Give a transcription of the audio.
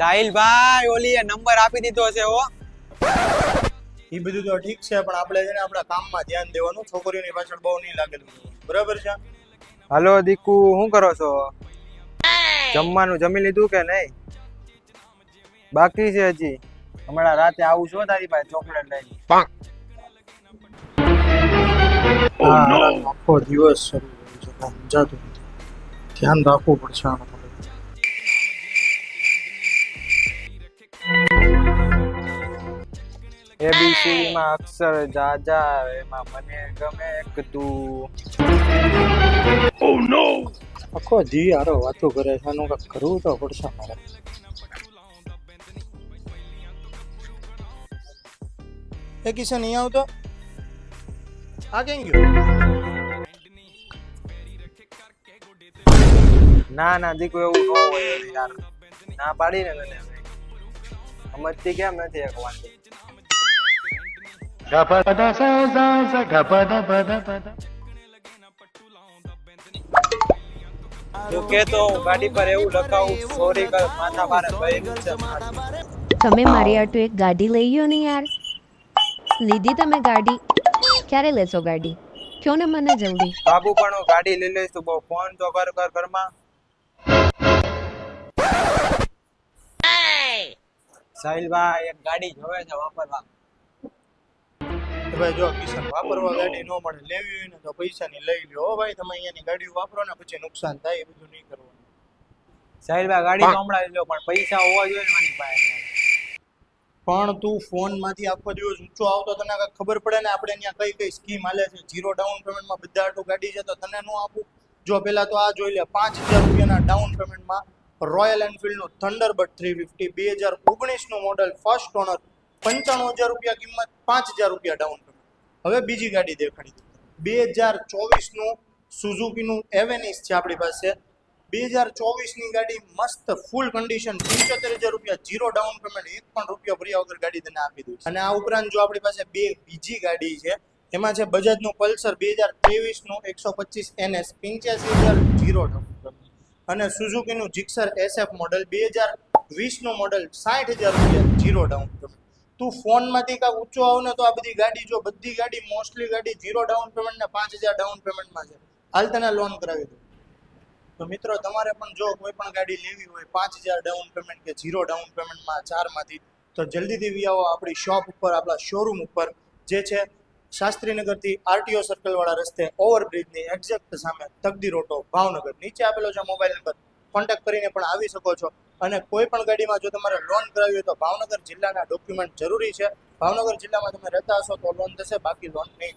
સાહિલ ભાઈ ઓલી એ નંબર આપી દીધો છે હો. એ બધું તો ઠીક છે પણ આપણે છે ને આપણા કામમાં ધ્યાન દેવાનું છોકરીઓની પાછળ બહુ નહીં લાગેલું બરાબર છે? હાલો દીકુ શું કરો છો? જમવાનું જમી લીધું કે નહીં? બાકી છે હજી. હમણાં રાતે આવું છું તારી પાસે ચોકલેટ લઈને. આખો દિવસ ધ્યાન રાખવું પડશે આનું એબીસી માં અક્ષર જાજા એમાં મને ગમે એક તું. આખો જી આરો વાતો કરે છે આનું કાંઈક કરવું તો પડશે મારે. એ કિશન અહીં આવતો? આ કેમ ગયો? ના ના દીકુ એવું ન હોય યાર. ના પાડીને તને સમજતી કેમ નથી એક વાત તું કેતો હું ગાડી પર એવું લખાવું સોરી કર માથા મારે ભાઈ છે તમે મારી આટુ એક ગાડી લઈ ગયો ને યાર. લીધી તમે ગાડી? ક્યારે લેશો ગાડી? કયો ને મને જલ્દી? બાબુ પણ હું ગાડી લઈ લઈશ તું બહુ ફોન તો કર કર ઘરમાં. સાહિલભાઈ એક ગાડી જોવે છે વાપરવા. ભાઈ જો કિશન વાપરવા ગાડી ન મળે લેવી હોય ને તો પૈસાની લઈ લ્યો. ભાઈ તમે અહીંયાની ગાડીઓ વાપરો ને પછી નુકસાન થાય એ બધું નહીં કરવાનું. સાહિલભાઈ ગાડી તો હમણાં લઈ લો પણ પૈસા હોવા જોઈએ ને મારી પાસે. પણ તું ફોનમાંથી આખો દિવસ ઊંચો આવતો તને ખબર પડે ને? આપણે અહીંયા કઈ કઈ સ્કીમ હાલે છે? જીરો ડાઉન પેમેન્ટમાં બધા આટલું ગાડી છે તો તને નું આપું? જો પેલા તો આ જોઈ લે પાંચ હજાર રૂપિયાના ડાઉન પેમેન્ટમાં રોયલ એનફિલ્ડનું થંડરબર્ડ થ્રી ફિફ્ટી બે હજાર ઓગણીસનું મોડલ ફર્સ્ટ ઓનર પંચાણું હજાર રૂપિયા કિંમત પાંચ હજાર રૂપિયા ડાઉન હવે બીજી ગાડી દેખાડી દઉં. બે હજાર ચોવીસનું સુઝુકીનું એવેનિસ છે આપણી પાસે. બે હજાર ચોવીસની ગાડી મસ્ત ફૂલ કન્ડિશન પંચોતેર હજાર રૂપિયા જીરો ડાઉન પેમેન્ટ એક પણ રૂપિયા ભર્યા વગર ગાડી તને આપી દઉં અને આ ઉપરાંત જો આપણી પાસે બે બીજી ગાડી છે, એમાં છે બજાજનું પલ્સર બે હજાર ત્રેવીસનું એકસો પચીસ એનએસ, પંચ્યાસી હજાર જીરો અને સુઝુકીનું જીક્સર એસએફ મોડલ બે હજાર વીસનું મોડલ સાઠ હજાર રૂપિયા જીરો ડાઉન પેમેન્ટ તું ફોનમાંથી કાંઈ ઊંચો આવ ને તો આ બધી ગાડી જો, બધી ગાડી મોસ્ટલી ગાડી ઝીરો ડાઉન પેમેન્ટ ને પાંચ હજાર ડાઉન પેમેન્ટમાં છે. હાલ તને લોન કરાવી દઉં. તો મિત્રો, તમારે પણ જો કોઈ પણ ગાડી લેવી હોય, પાંચ હજાર ડાઉન પેમેન્ટ કે જીરો ડાઉન પેમેન્ટમાં ચારમાંથી, તો જલ્દીથી વી આવો આપણી શોપ ઉપર, આપણા શોરૂમ ઉપર, જે છે શાસ્ત્રીનગરથી આરટીઓ સર્કલવાળા રસ્તે ઓવરબ્રિજની એક્ઝેક્ટ સામે તકદી રોટો ભાવનગર. નીચે આપેલો છે મોબાઈલ નંબર કોન્ટેક્ટ કરીને પણ આવી શકો છો. અને કોઈ પણ ગાડીમાં જો તમારે લોન કરાવી હોય તો ભાવનગર જિલ્લાના ડોક્યુમેન્ટ જરૂરી છે. ભાવનગર જિલ્લામાં તમે રહેતા હશો તો લોન થશે, બાકી લોન નહીં.